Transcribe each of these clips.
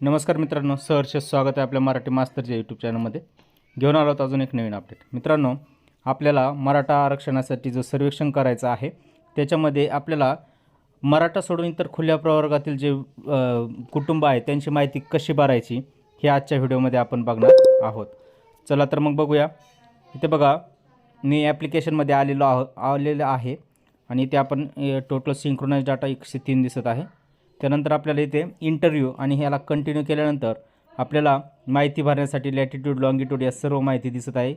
नमस्कार मित्रांनो सहर्ष स्वागत आहे आपल्या मराठी मास्तरच्या यूट्यूब चॅनलमध्ये घेऊन आलो आहोत अजून एक नवीन अपडेट मित्रांनो आपल्याला मराठा आरक्षणासाठी जो सर्वेक्षण करायचं आहे त्याच्यामध्ये आपल्याला मराठा सोडून इतर खुल्या प्रवर्गातील जे कुटुंब आहे त्यांची माहिती कशी भरायची हे आजच्या व्हिडिओमध्ये आपण बघणार आहोत. चला तर मग बघूया. इथे बघा मी ॲप्लिकेशनमध्ये आलेलो आहो आलेलं आहे आणि इथे आपण टोटल सिंक्रोनाइज डाटा एकशे तीन दिसत आहे. त्यानंतर आपल्याला इथे इंटरव्ह्यू आणि ह्याला कंटिन्यू केल्यानंतर आपल्याला माहिती भरण्यासाठी लॅटिट्यूड लॉंगिट्यूड या सर्व माहिती दिसत आहे.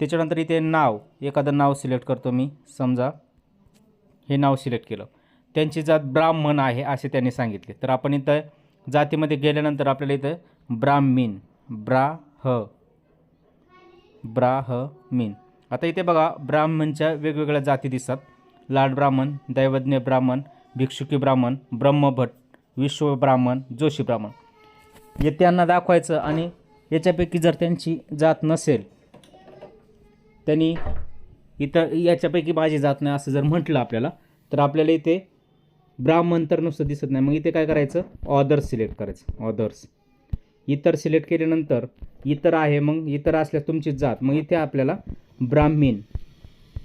त्याच्यानंतर इथे नाव एखादं नाव सिलेक्ट करतो मी. समजा हे नाव सिलेक्ट केलं. त्यांची जात ब्राह्मण आहे असे त्यांनी सांगितले. तर आपण इथं जातीमध्ये गेल्यानंतर आपल्याला इथं ब्राह्मीण ब्रा ह ब्रा ह मीन आता इथे बघा ब्राह्मणच्या वेगवेगळ्या जाती दिसतात. लाड ब्राह्मण दैवज्ञ ब्राह्मण भिक्षुकी ब्राह्मण ब्रह्मभट विश्व ब्राह्मण जोशी ब्राह्मण हे त्यांना दाखवायचं आणि याच्यापैकी जर त्यांची जात नसेल त्यांनी इथं याच्यापैकी माझी जात नाही असं जर म्हटलं आपल्याला तर आपल्याला इथे ब्राह्मण तर नुसतं दिसत नाही. मग इथे काय करायचं? ऑदर्स सिलेक्ट करायचं. ऑदर्स इतर सिलेक्ट केल्यानंतर इतर आहे मग इतर असल्यास तुमची जात. मग इथे आपल्याला ब्राह्मीण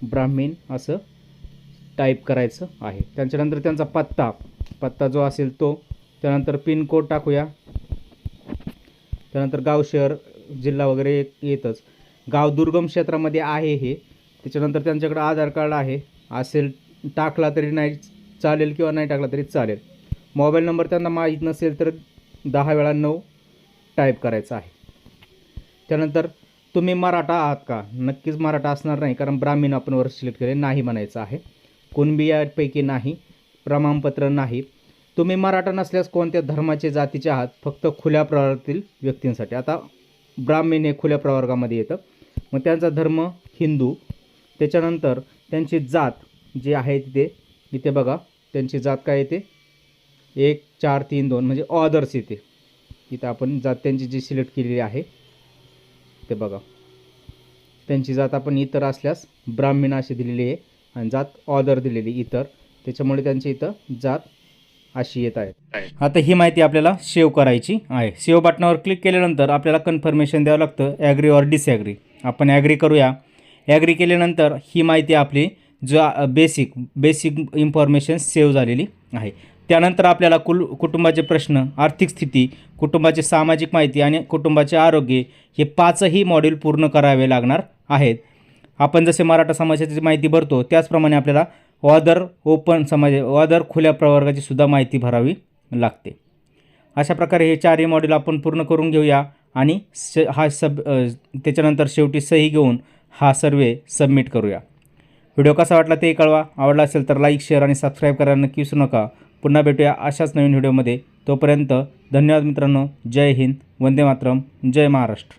ब्राह्मीण असं टाईप करायचं आहे. त्याच्यानंतर त्यांचा पत्ता पत्ता जो असेल तो त्यानंतर पिनकोड टाकूया. त्यानंतर गाव शहर जिल्हा वगैरे येतच. गाव दुर्गम क्षेत्रामध्ये आहे हे. त्याच्यानंतर त्यांच्याकडे आधार कार्ड आहे. असेल टाकला तरी नाही चालेल किंवा नाही टाकला तरी चालेल. मोबाईल नंबर त्यांना माहीत नसेल तर दहा वेळा नऊ टाईप करायचा आहे. त्यानंतर तुम्ही मराठा आहात का? नक्कीच मराठा असणार नाही कारण ब्राह्मीण आपण वर सिलेक्ट केले नाही म्हणायचं आहे. कुणबियापैकी नाही प्रमाणपत्र नाही. तुम्ही मराठा नसल्यास कोणत्या धर्माचे जातीचे आहात? फक्त खुल्या प्रवर्गातील व्यक्तींसाठी. आता ब्राह्मीण हे खुल्या प्रवर्गामध्ये येतं. मग त्यांचा धर्म हिंदू. त्याच्यानंतर त्यांची जात जी आहे तिथे इथे बघा त्यांची जात काय येते? एक चार तीन दोन म्हणजे ऑदर्स येते. इथं आपण जात त्यांची जी सिलेक्ट केलेली आहे ते बघा. त्यांची जात आपण इतर असल्यास ब्राह्मीण अशी दिलेली आहे. आणि जात ऑदर दिलेली इतर. त्याच्यामुळे त्यांची इथं जात अशी येत आहे. आता ही माहिती आपल्याला सेव्ह करायची आहे. सेव्ह बटनावर क्लिक केल्यानंतर आपल्याला कन्फर्मेशन द्यावं लागतं ॲग्री ऑर डिसॲग्री आपण ॲग्री करूया. ॲग्री केल्यानंतर ही माहिती आपली जो बेसिक बेसिक इन्फॉर्मेशन सेव्ह झालेली आहे. त्यानंतर आपल्याला कुल कुटुंबाचे प्रश्न आर्थिक स्थिती कुटुंबाची सामाजिक माहिती आणि कुटुंबाचे आरोग्य हे पाचही मॉड्यूल पूर्ण करावे लागणार आहेत. आपण जसे मराठा समाजाची माहिती भरतो त्याचप्रमाणे आपल्याला ऑदर ओपन समाज ऑदर खुल्या प्रवर्गाची सुद्धा माहिती भरावी लागते. अशा प्रकारे हे चारही मॉड्यूल आपण पूर्ण करून घेऊया आणि स हा सब त्याच्यानंतर शेवटी सही घेऊन हा सर्वे सबमिट करूया. व्हिडिओ कसा वाटला ते कळवा. आवडला असेल तर लाईक शेअर आणि सबस्क्राईब करायला नक्की विसरू नका. पुन्हा भेटूया अशाच नवीन व्हिडिओमध्ये. तोपर्यंत धन्यवाद मित्रांनो. जय हिंद. वंदे मातरम. जय महाराष्ट्र.